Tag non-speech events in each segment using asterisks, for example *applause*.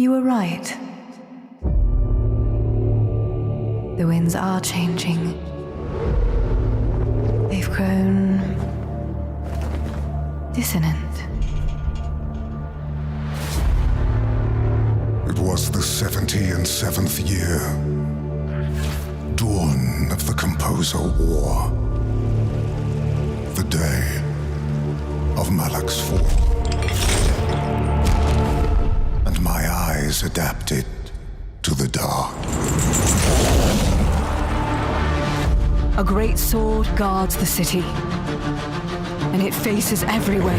You were right. The winds are changing. They've grown dissonant. It was the 70 and 7th year. Dawn of the Composer War. The day of Malak's fall. Eyes adapted to the dark. A great sword guards the city, and it faces every way.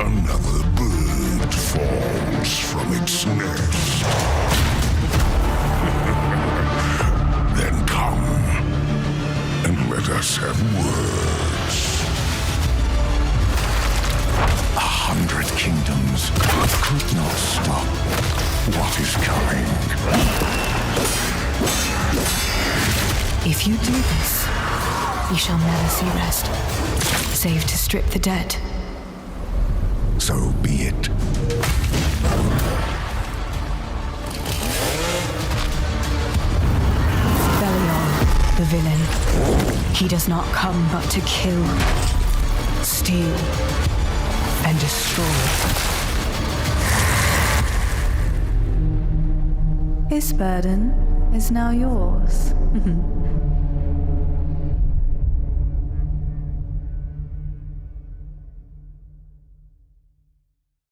Another bird falls from its nest. *laughs* then come and let us have words. A hundred kingdoms could not stop what is coming. If you do this, you shall never see rest, save to strip the dead. So be it. Belial, the villain. He does not come but to kill, steal, and destroy. His burden is now yours. *laughs*